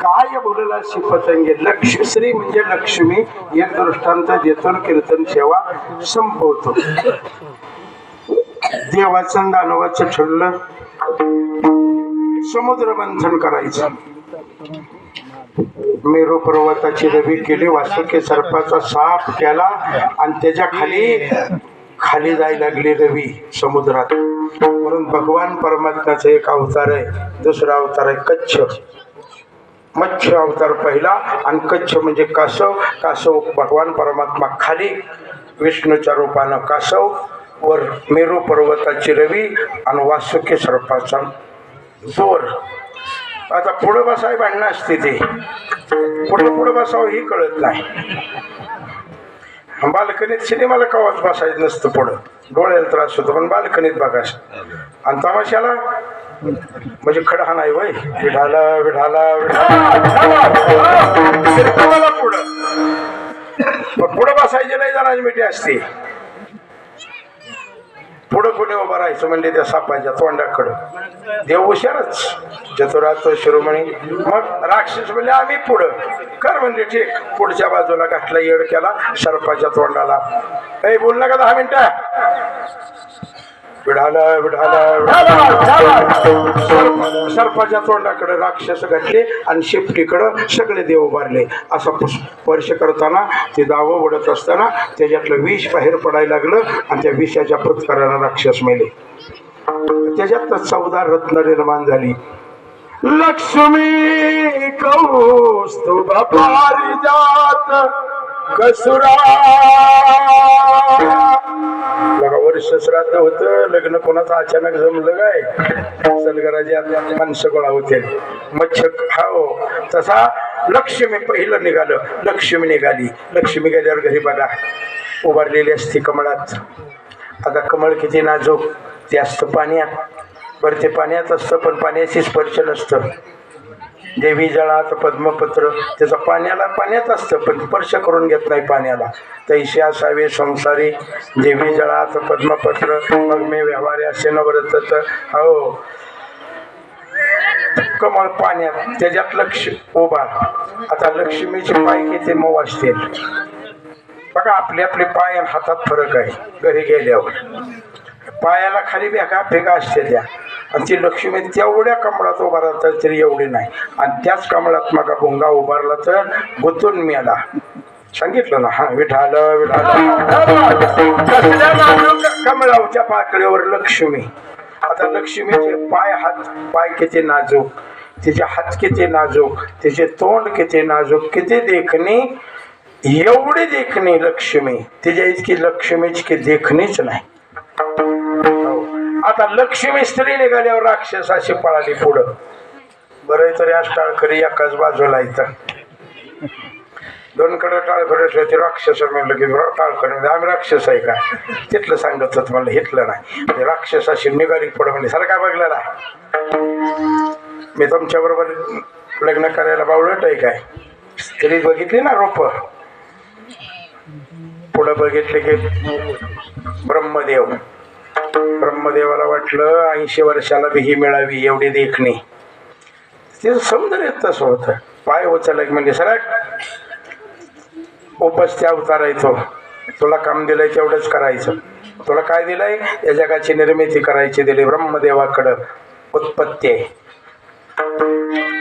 काय बोलला शिपतंगे लक्ष श्री म्हणजे लक्ष्मी एक दृष्टांत देतो कीर्तन सेवा संपवतो. देवाचं दानवाचं ठरलं. समुद्र मंथन करायचं. मेरू पर्वताची रवी केली वासुके सर्पाचा साप केला आणि त्याच्याखाली खाली जायला लागली रवी समुद्रात. म्हणून भगवान परमात्म्याचा एक अवतार आहे दुसरा अवतार आहे कच्छ. मच्छ अवतार पहिला आणि कच्छ म्हणजे कासव. कासव भगवान परमात्मा खाली विष्णूच्या रूपानं कासव. वर मेरू पर्वताची रवी आणि वासुकी सर्पाचा जोर आता पुढं बसाय भांडणं असते ते. पुढं पुढं बसावं ही कळत नाही. बाल्कनीत सिनेमाला कवाच बसायचं नसतं पुढं. डोळ्याला त्रास होतो पण बाल्कनीत बघायचं आणि तमाशाला? म्हणजे खडा नाही वय. विढाला विढाला विढाला. पुढं. पण पुढं बसायची नाही जरा मिठी असते. पुढं कोणी उभं राहायचं म्हणजे त्या सापाच्या तोंडाकडं. देव हुशारच. चतुरातो शिरोमणी. मग राक्षस म्हणजे आम्ही पुढं. कर म्हणजे ठीक. पुढच्या बाजूला घातला येड केला सर्पाच्या तोंडाला. काही बोल नका दहा मिनिटं. विढाला विढाला सर्पाच्या तोंडाकडे राक्षस घातले आणि शेपटीकडं सगळे देव उभारले. असा स्पर्श करताना ते दावं ओढत असताना त्याच्यातलं विष बाहेर पडायला लागलं आणि त्या विषाच्या पत्काराला राक्षस मेले. त्याच्यात चौदा रत्न निर्माण झाली. लक्ष्मी कौस्तुभ पारिजात कसुरा. बघा वर्ष श्राद्ध होतं लग्न कोणाचं अचानक जमलं काय? सलगराजात माणसं गोळा होते मच्छक हो तसा लक्ष्मी पहिलं निघालं. लक्ष्मी निघाली. लक्ष्मी गेल्यावर घरी बघा. उभारलेली असते कमळात. आता कमळ किती नाजूक. ते असतं पाण्यात बरं ते पाण्यात असतं पण पाण्याची स्पर्श नसतं. देवी जळात पद्मपत्र त्याचं पाण्याला पाण्यात असतं पण स्पर्श करून घेत नाही पाण्याला. तैसे असावे संसारी देवी जळात पद्मपत्र मग मी व्यवहारी असे नवरत हो. कमळ पाण्यात त्याच्यात लक्ष उभा आता लक्ष्मीचे पाय किती मऊ असतील. बघा आपले आपले पाय आणि हातात फरक आहे घरी गेल्यावर. पायाला खाली बेका फेगा असते त्या. आणि ती लक्ष्मी तेवढ्या कमळात उभा राहतात तरी एवढी नाही. आणि त्याच कमळात माझा भोंगा उभारला तर गुतून मिळाला सांगितलं ना? हा विठाल कमळावच्या पाकळीवर लक्ष्मी. आता लक्ष्मीचे पाय हात पाय किती नाजूक. तिचे हात किती नाजूक. तिचे तोंड किती नाजूक. किती देखणी. एवढी देखणी लक्ष्मी. तिच्या इतकी लक्ष्मीची की देखणीच नाही. आता लक्ष्मी स्त्री निघाल्यावर राक्षसाशी पळाली पुढं. बरं तरी आज टाळकरी एकाच बाजूला इथं. दोनकडे टाळकडे ठेवते राक्षस म्हणलं की टाळखडे म्हणजे आम्ही राक्षस आहे का? तिथलं सांगत होत म्हणलं हिटलं नाही. राक्षसाशी निघाली पुढं म्हणजे सर काय बघलेला मी तुमच्या बरोबर लग्न करायला बावळट आहे काय? स्त्री बघितली ना रोप? पुढं बघितले की ब्रह्मदेव. ब्रह्मदेवाला वाटलं ऐंशी वर्षाला बी ही मिळावी एवढी देखणी. ते सौंदर्य तसं होतं पाय उचललं की म्हणजे सरक उपस्थित अवतार आहे तुला काम दिलंय तेवढंच करायचं. तुला काय दिलंय? या जगाची निर्मिती करायची दिली. ब्रह्मदेवाकडं उत्पत्ती आहे.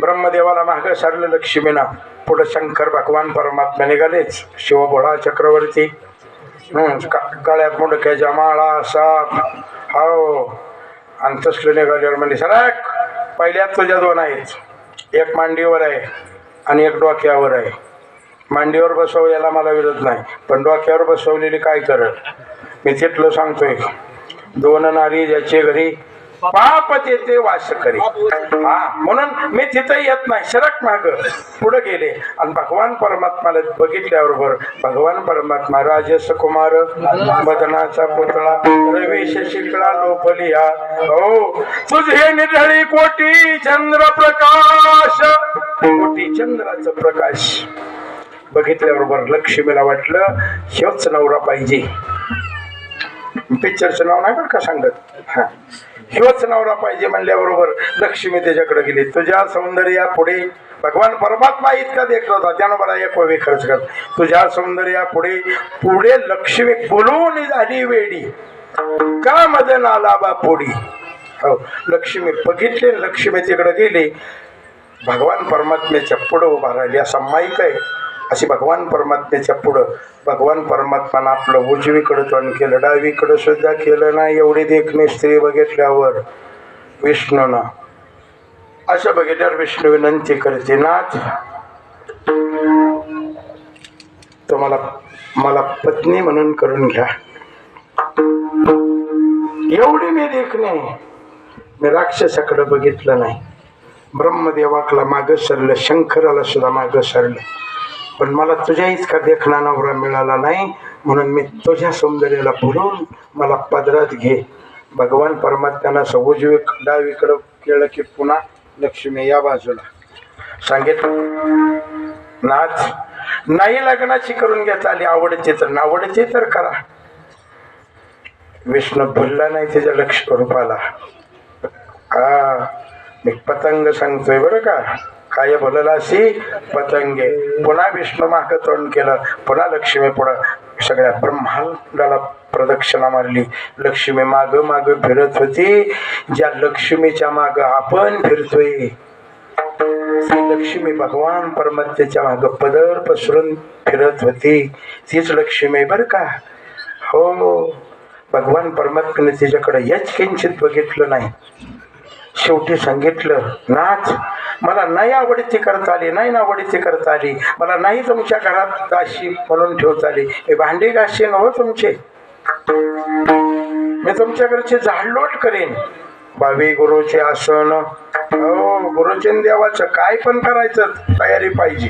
ब्रह्मदेवाला मागं सारलं लक्ष्मीनं. पुढं शंकर भगवान परमात्मा निघालेच. शिवभोळा चक्रवर्ती. हम्म, का- काळ्या मुंडक्याच्या माळा साप. हो आणि तसलं निघाल्यावर म्हणजे सरक पहिल्यात तुझ्या दोन आहेत. एक मांडीवर आहे आणि एक डोक्यावर आहे. मांडीवर बसव याला मला विरोध नाही पण डोक्यावर बसवलेली काय करत मी तिथलं सांगतोय. दोन नारी ज्याचे घरी पाप तेथे वास करी हा म्हणून मी तिथं येत नाही. शरक माग पुढे गेले. आणि भगवान परमात्माला बघितल्याबरोबर भगवान परमात्मा राजस कुमार मदनाचा पुतळा रवेश शिकला लोफलिया. हो तुझे निधळी कोटी चंद्र प्रकाश. कोटी चंद्राचं प्रकाश. बघितल्याबरोबर लक्ष्मीला वाटलं शेवच नवरा पाहिजे. पिक्चरचं नाव नाही बरं का सांगत? हा. हेच नवरा पाहिजे म्हणल्याबरोबर लक्ष्मी त्याच्याकडे गेली. तुझ्या सौंदर्या पुढे भगवान परमात्मा इतका देखत होता त्यानं मला एक वेळी खर्च कर तुझ्या सौंदर्या पुढे पुढे लक्ष्मी बोलून झाली वेडी. का मदन आला बा पुढी? हो लक्ष्मी बघितले लक्ष्मी तिकडे गेली. भगवान परमात्म्याच्या पुढं उभा राहिली. असा माईक आहे. अशी भगवान परमात्म्याच्या पुढं भगवान परमात्मानं आपलं उजवीकडं तोंड केलं डावीकडं सुद्धा केलं नाही एवढी देखणी स्त्री बघितल्यावर विष्णूनं. असं बघितल्यावर विष्णू विनंती करते नाथ तुम्हाला मला पत्नी म्हणून करून घ्या. एवढी मी देखणे मी राक्षसाकडं बघितलं नाही. ब्रह्मदेवाकला मागं सरलं शंकराला सुद्धा मागं सरलं. पण मला तुझ्या इतका देखणा नवरा मिळाला नाही म्हणून मी तुझ्या सौंदर्याला भरून मला पदरात घे. भगवान परमात्म्यानं असं डावीकडं केलं की पुन्हा लक्ष्मी या बाजूला. सांगितलं? नाच नाही लग्नाची करून घेता आली आवडते तर नावडते तर करा. विष्णू भुलला नाही त्याच्या लक्ष रूपाला हा मी पतंग सांगतोय बरं का? काय भललासी पतंगे. पुन्हा विष्णू माग तोंड केलं. पुन्हा लक्ष्मी पुढं. सगळ्या ब्रह्मांडाला प्रदक्षिणा मारली. लक्ष्मी माग माग फिरत होती. ज्या लक्ष्मीच्या माग आपण फिरतोय लक्ष्मी भगवान परमात्म्याच्या माग पदर पसरून फिरत होती. तीच लक्ष्मी बर बरं का? हो. भगवान परमात्म्याने तिच्याकडे यच किंचित बघितलं नाही. शेवटी सांगितलं नाच. मला नाही आवडीची करता आली नाही आवडीची करता आली. मला नाही तुमच्या घरात अशी म्हणून ठेवता आली. हे भांडी घाशी नव तुमचे. मी तुमच्या घरचे झाडलोट करेन. भावी गुरुचे आसन. हो गुरुचे देवाचं काय पण करायचं तयारी पाहिजे.